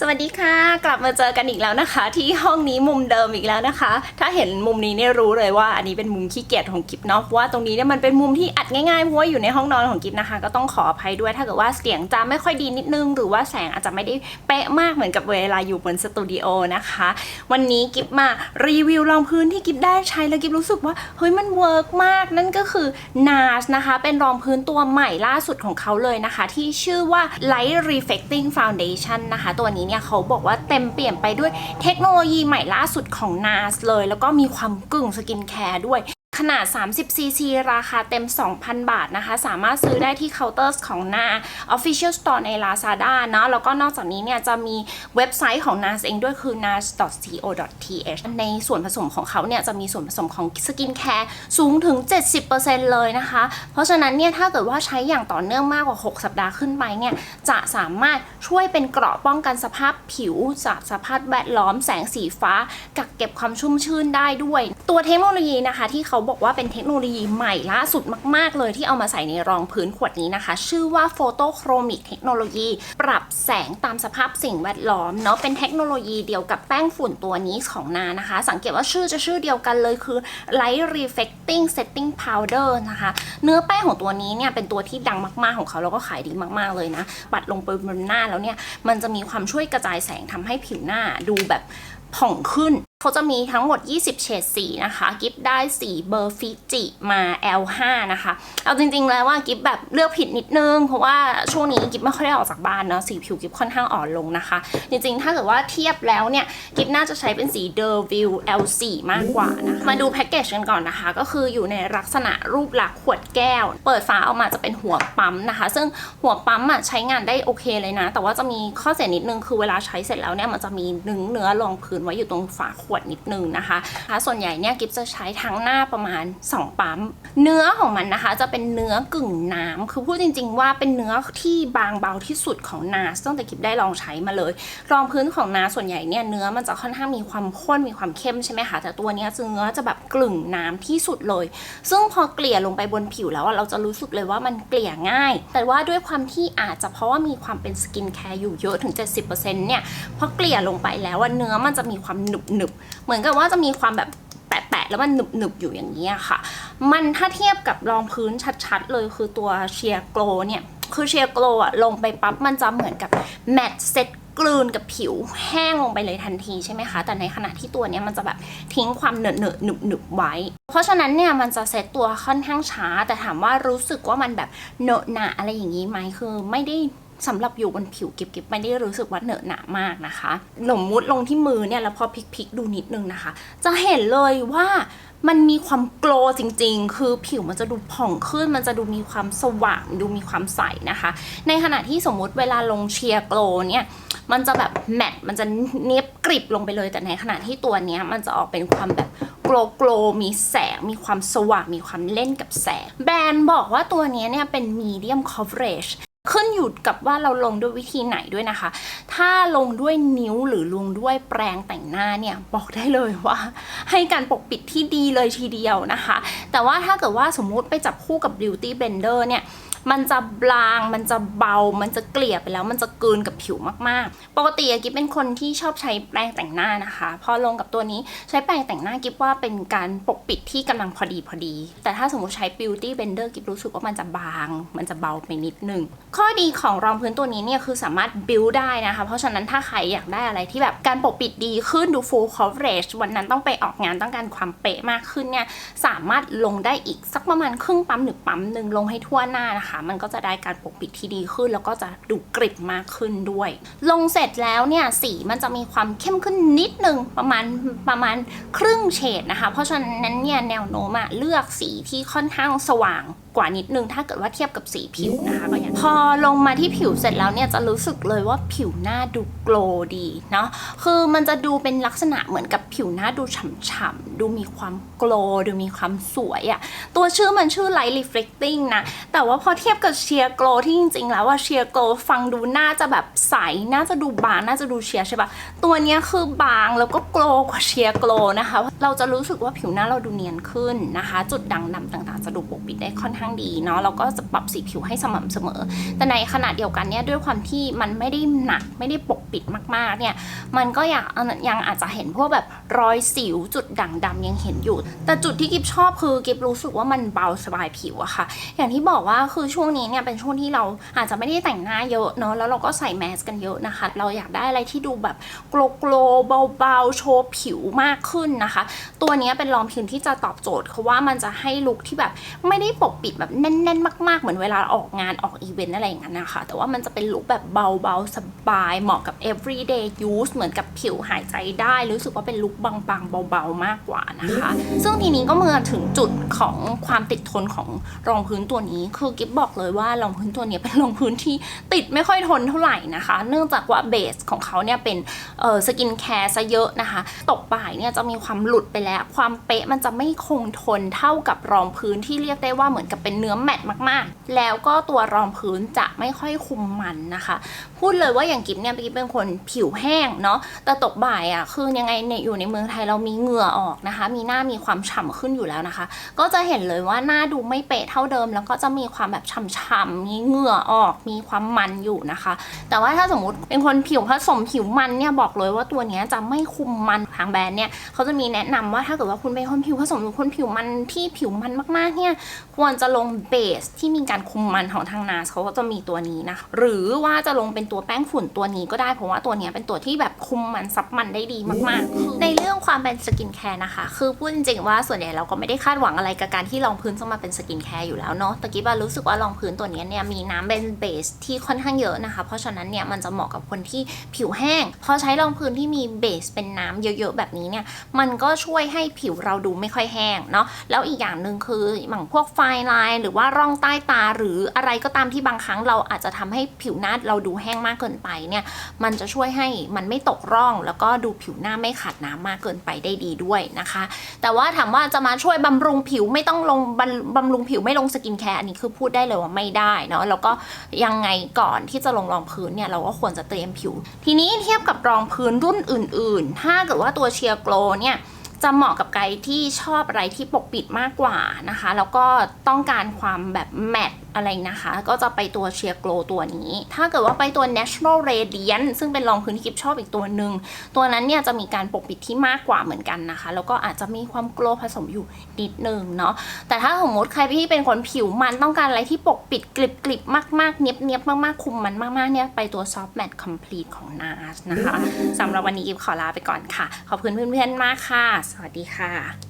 สวัสดีค่ะ กลับมาเจอกันอีกแล้วนะคะ ที่ห้องนี้มุมเดิมอีกแล้วนะคะ ถ้าเห็นมุมนี้เนี่ยรู้เลยว่าอันนี้เป็นมุมขี้เกียจของกิฟเนาะเพราะว่าตรงนี้เนี่ยมันเป็นมุมที่อัดง่ายๆเพราะว่าอยู่ในห้องนอนของกิฟนะคะ ก็ต้องขออภัยด้วยถ้าเกิดว่าเสียงจะไม่ค่อยดีนิดนึง หรือว่าแสงอาจจะไม่ได้เป๊ะมากเหมือนกับเวลาอยู่บนสตูดิโอนะคะ วันนี้กิฟมารีวิวรองพื้นที่กิฟได้ใช้แล้วกิฟรู้สึกว่าเฮ้ยมันเวิร์กมากนั่นก็คือ NARS นะคะ เป็นรองพื้นตัวใหม่ล่าสุดของเขาเลยนะคะ ที่ชื่อว่า Light Reflecting Foundation นะคะ ตัวนี้เนี่ยเขาบอกว่าเต็มเปลี่ยนไปด้วยเทคโนโลยีใหม่ล่าสุดของ NARS เลย แล้วก็มีความกึ่งสกินแคร์ด้วย ขนาด 30 cc ราคาเต็ม 2,000 บาทนะคะ สามารถซื้อได้ที่เคาน์เตอร์ของ NAR Official Store ใน Lazada เนาะแล้วก็นอกจากนี้เนี่ยจะมีเว็บไซต์ของ NAS เองด้วยคือ nars.co.th ในส่วนผสมของเขาเนี่ยจะมีส่วนผสมของสกินแคร์สูงถึง 70%เลยนะคะ เพราะฉะนั้นเนี่ยถ้าเกิดว่าใช้อย่างต่อเนื่องมากกว่า 6 สัปดาห์ขึ้นไปเนี่ยจะสามารถช่วยเป็นเกราะป้องกันสภาพผิวจากสภาพแวดล้อมแสงสีฟ้า กักเก็บความชุ่มชื่นได้ด้วย ตัวเทคโนโลยีนะคะที่เขาาบอกว่าเป็นเทคโนโลยีใหม่ล่าสุดมาก ๆ เลยที่เอามาใส่ในรองพื้นขวดนี้นะคะ ชื่อว่า Photochromic Technology ปรับแสงตามสภาพสิ่งแวดล้อมเนาะเป็นเทคโนโลยีเดียวกับแป้งฝุ่นตัวนี้ของนานะคะ สังเกตว่าชื่อจะชื่อเดียวกันเลยคือ Light Reflecting Setting Powder นะคะ เนื้อแป้งของตัวนี้เนี่ยเป็นตัวที่ดังมาก ๆ ของเขาแล้วก็ขายดีมากๆเลยนะปัดลงไปบนหน้าแล้วเนี่ยมันจะมีความช่วยกระจายแสงทำให้ผิวหน้าดูแบบ ผ่องขึ้น เขาจะมีทั้งหมด 20 เฉดสีนะคะ กิฟได้สีเบอร์ฟิจิมา L5 นะคะ เอาจริงๆแล้วว่ากิฟแบบเลือกผิดนิดนึง เพราะว่าช่วงนี้กิฟไม่ค่อยได้ออกจากบ้านเนาะ สีผิวกิฟค่อนข้างอ่อนลงนะคะ จริงๆ ถ้าเกิดว่าเทียบแล้วเนี่ย กิฟน่าจะใช้เป็นสีเดอร์วิว L4 มากกว่านะคะ มาดูแพ็กเกจกันก่อนนะคะ ก็คืออยู่ในลักษณะรูปลักษณ์ขวดแก้ว เปิดฝาออกมาจะเป็นหัวปั๊มนะคะ ซึ่งหัวปั๊มอะใช้งานได้โอเคเลยนะ แต่ว่าจะมีข้อเสียนิดนึงคือเวลาใช้เสร็จแล้วเนี่ยมันจะมีเนื้อรองพื้นไว้อยู่ตรงฝาขวดนิดนึงนะคะส่วนใหญ่เนี่ยกิฟจะใช้ทั้งหน้าประมาณ 2 ปั๊ม เนื้อของมันนะคะ จะเป็นเนื้อกึ่งน้ำคือพูดจริง ๆ ว่าเป็นเนื้อที่บางเบาที่สุดของนาตั้งแต่กิฟได้ลองใช้มาเลย รองพื้นของนาส่วนใหญ่เนี่ยเนื้อมันจะค่อนข้างมีความข้นมีความเข้มใช่ไหมคะแต่ตัวนี้เนื้อจะแบบกลึ่งน้ำที่สุดเลย ซึ่งพอเกลี่ยลงไปบนผิวแล้วเราจะรู้สึกเลยว่ามันเกลี่ยง่าย แต่ว่าด้วยความที่อาจจะเพราะว่ามีความเป็นสกินแคร์อยู่เยอะถึง 70%เนี่ยพอเกลี่ยลงไปแล้วอเนื้อมันจะมีความหนึบหนึบเหมือนกับว่าจะมีความแบบแปะๆแล้วมันหนึบหนึบอยู่อย่างนี้ค่ะ มันถ้าเทียบกับรองพื้นชัดๆเลยคือตัวเชียร์โกลเนี่ยคือเชียร์โกลอะลงไปปั๊บมันจะเหมือนกับแมตต์เซ็ตกลืนกับผิวแห้งลงไปเลยทันทีใช่ไหมคะ แต่ในขณะที่ตัวนี้มันจะแบบทิ้งความเหนอะเหนอะหนึบหนึบไว้ เพราะฉะนั้นเนี่ยมันจะเซ็ตตัวค่อนข้างช้า แต่ถามว่ารู้สึกว่ามันแบบเหนอะหนะอะไรอย่างนี้ไหมคือไม่ได้ สำหรับอยู่บนผิวกิบกิบไม่ได้รู้สึกว่าเหนอะหนามากนะคะหลมมุดลงที่มือเนี่ยแล้วพอพลิกๆดูนิดนึงนะคะ จะเห็นเลยว่ามันมีความโกลจริงๆ คือผิวมันจะดูผ่องขึ้น มันจะดูมีความสว่าง ดูมีความใสนะคะ ในขณะที่สมมุติเวลาลงเชียร์โกลเนี่ย มันจะแบบแมตต์มันจะเนียบกริบลงไปเลย แต่ในขณะที่ตัวเนี้ยมันจะออกเป็นความแบบโกลโกลมีแสง มีความสว่าง มีความเล่นกับแสง แบรนด์บอกว่าตัวนี้เนี่ยเป็น medium coverage ขึ้นอยู่กับว่าเราลงด้วยวิธีไหนด้วยนะคะ ถ้าลงด้วยนิ้วหรือลงด้วยแปรงแต่งหน้าเนี่ยบอกได้เลยว่า ให้การปกปิดที่ดีเลยทีเดียวนะคะ แต่ว่าถ้าเกิดว่าสมมุติไปจับคู่กับ beauty blender เนี่ย มันจะบาง มันจะเบา มันจะเกลี่ยไปแล้ว มันจะกลืนกับผิวมากๆ ปกติกิฟเป็นคนที่ชอบใช้แปรงแต่งหน้านะคะ พอลงกับตัวนี้ใช้แปรงแต่งหน้ากิฟว่าเป็นการปกปิดที่กำลังพอดีพอดี แต่ถ้าสมมติใช้ beauty blender กิฟรู้สึกว่ามันจะบาง มันจะเบาไปนิดนึง ข้อดีของรองพื้นตัวนี้เนี่ยคือสามารถ build ได้นะคะ เพราะฉะนั้นถ้าใครอยากได้อะไรที่แบบการปกปิดดีขึ้นดู full coverage วันนั้นต้องไปออกงานต้องการความเป๊ะมากขึ้นเนี่ยสามารถลงได้อีกสักประมาณครึ่งปั๊มหรือปั๊มหนึ่งลงให้ทั่วหน้านะคะมันก็จะได้การปกปิดที่ดีขึ้น แล้วก็จะดูกริบมากขึ้นด้วย ลงเสร็จแล้วเนี่ยสีมันจะมีความเข้มขึ้นนิดนึงประมาณประมาณครึ่งเฉดนะคะ เพราะฉะนั้นเนี่ยแนวโน้มอะเลือกสีที่ค่อนข้างสว่าง กว่านิดนึงถ้าเกิดว่าเทียบกับสีผิวนะคะก็อย่างพอลงมาที่ผิวเสร็จแล้วเนี่ยจะรู้สึกเลยว่าผิวหน้าดูโกลดีเนาะคือมันจะดูเป็นลักษณะเหมือนกับผิวหน้าดูฉ่ำๆดูมีความโกลว์ดูมีความสวยอะตัวชื่อมันชื่อ Light Reflecting นะแต่ว่าพอเทียบกับเชียร์โกลที่จริงๆ แล้วว่าเชียร์โกลฟังดูน่าจะแบบใสน่าจะดูบางน่าจะดูเชียร์ใช่ปะตัวเนี้ยคือบางแล้วก็โกลกว่าเชียร์โกลนะคะเราจะรู้สึกว่าผิวหน้าเราดูเนียนขึ้นนะคะ จุดด่างดำต่างๆ จะดูปกปิดได้ค่อนข้างดีเนาะแล้วก็จะปรับสีผิวให้สม่ำเสมอ แต่ในขณะเดียวกันเนี่ยด้วยความที่มันไม่ได้หนักไม่ได้ปกปิดมากๆเนี่ยมันก็ยังยังอาจจะเห็นพวกแบบรอยสิวจุดด่างดำยังเห็นอยู่ แต่จุดที่กิฟชอบคือกิฟรู้สึกว่ามันเบาสบายผิวอะค่ะ อย่างที่บอกว่าคือช่วงนี้เนี่ยเป็นช่วงที่เราอาจจะไม่ได้แต่งหน้าเยอะเนาะแล้วเราก็ใส่แมสกันเยอะนะคะ เราอยากได้อะไรที่ดูแบบโกลโกลเบาๆโชว์ผิวมากขึ้นนะคะ ตัวนี้เป็นรองพื้นที่จะตอบโจทย์เพราะว่ามันจะให้ลุคที่แบบไม่ได้ปกปิดแบบแน่นๆ มากๆ เหมือนเวลาออกงานออกอีเวนต์อะไรอย่างนั้นนะคะแต่ว่ามันจะเป็นลุคแบบเบาๆ สบาย เหมาะกับ everyday use เหมือนกับผิวหายใจได้รู้สึกว่าเป็นลุคบางๆ เบาๆ มากกว่านะคะ ซึ่งทีนี้ก็เมื่อถึงจุดของความติดทนของรองพื้นตัวนี้ คือกิฟบอกเลยว่ารองพื้นตัวนี้เป็นรองพื้นที่ติดไม่ค่อยทนเท่าไหร่นะคะ เนื่องจากว่าเบสของเขาเนี่ยเป็นเอ่อสกินแคร์ซะเยอะนะคะ ตกบ่ายเนี่ยจะมีความหลุดไปแล้ว ความเป๊ะมันจะไม่คงทนเท่ากับรองพื้นที่เรียกได้ว่าเหมือนกับเป็นเนื้อแมตต์มากๆ แล้วก็ตัวรองพื้นจะไม่ค่อยคุมมันนะคะ พูดเลยว่าอย่างกิฟเนี่ยกิฟเป็นคนผิวแห้งเนาะแต่ตกบ่ายอะคือยังไงเนี่ยอยู่ในเมืองไทยเรามีเหงื่อออกนะคะ มีหน้ามีความฉ่ำขึ้นอยู่แล้วนะคะ ก็จะเห็นเลยว่าหน้าดูไม่เป๊ะเท่าเดิม แล้วก็จะมีความแบบฉ่ำๆมีเหงื่อออกมีความมันอยู่นะคะ แต่ว่าถ้าสมมติเป็นคนผิวผสมผิวมันเนี่ยบอกเลยว่าตัวนี้จะไม่คุมมันทางแบรนด์เนี่ยเขาจะมีแนะนำว่าถ้าเกิดว่าคุณเป็นคนผิวผสมหรือคนผิวมันที่ผิวมันมากๆเนี่ยควรจะลงเบสที่มีการคุมมันของทางนาสเขาก็จะมีตัวนี้นะคะหรือว่าจะลงเป็นตัวแป้งฝุ่นตัวนี้ก็ได้ เพราะว่าตัวนี้เป็นตัวที่แบบคุมมันซับมันได้ดีมากๆ ในเรื่องความเป็นสกินแคร์นะคะ คือพูดจริงๆว่าส่วนใหญ่เราก็ไม่ได้คาดหวังอะไรกับการที่รองพื้นจะมาเป็นสกินแคร์อยู่แล้วเนาะตะกี้บารู้สึกว่ารองพื้นตัวนี้เนี่ยมีน้ำเป็นเบสที่ค่อนข้างเยอะนะคะ เพราะฉะนั้นเนี่ยมันจะเหมาะกับคนที่ผิวแห้งพอใช้รองพื้นที่มีเบสเป็นน้ำเยอะๆแบบนี้เนี่ยมันก็ช่วยให้ผิวเราดูไม่ค่อยแห้งเนาะแล้วอีกอย่างหนึ่งคืออย่งพวกไฟไลน์หรือว่าร่องใต้ตาหรืออะไรก็ตามที่บางครั้งเราอาจจะทำให้ผิวหน้าเราดูแห้งมากเกินไปเนี่ยมันจะช่วยให้มันไม่ตกร่อง แล้วก็ดูผิวหน้าไม่ขาดน้ำมากเกินไปได้ดีด้วยนะคะ แต่ว่าถามว่าจะมาช่วยบำรุงผิวไม่ต้องลงบำบำรุงผิวไม่ลงสกินแคร์อันนี้คือพูดได้เลยว่าไม่ได้เนาะแล้วก็ยังไงก่อนที่จะลงรองพื้นเนี่ยเราก็ควรจะเตรียมผิว ทีนี้เทียบกับรองพื้นรุ่นอื่น ๆ ถ้าเกิดว่าตัวเชียร์โกลเนี่ย จะเหมาะกับใครที่ชอบอะไรที่ปกปิดมากกว่านะคะ แล้วก็ต้องการความแบบแมทอะไรนะคะ ก็จะไปตัวเชียร์โกลตัวนี้ ถ้าเกิดว่าไปตัว natural radiant ซึ่งเป็นรองพื้นที่กิฟชอบอีกตัวหนึ่ง ตัวนั้นเนี่ยจะมีการปกปิดที่มากกว่าเหมือนกันนะคะ แล้วก็อาจจะมีความโกลผสมอยู่นิดนึงเนาะ แต่ถ้าสมมติใครที่เป็นคนผิวมันต้องการอะไรที่ปกปิดกลิบๆมากๆ เนียบๆมากๆ คุมมันมากๆ เนี่ยไปตัว soft matte complete ของ NARS นะคะสำหรับวันนี้กิฟขอลาไปก่อนค่ะ ขอบคุณเพื่อนๆมากค่ะ สวัสดีค่ะ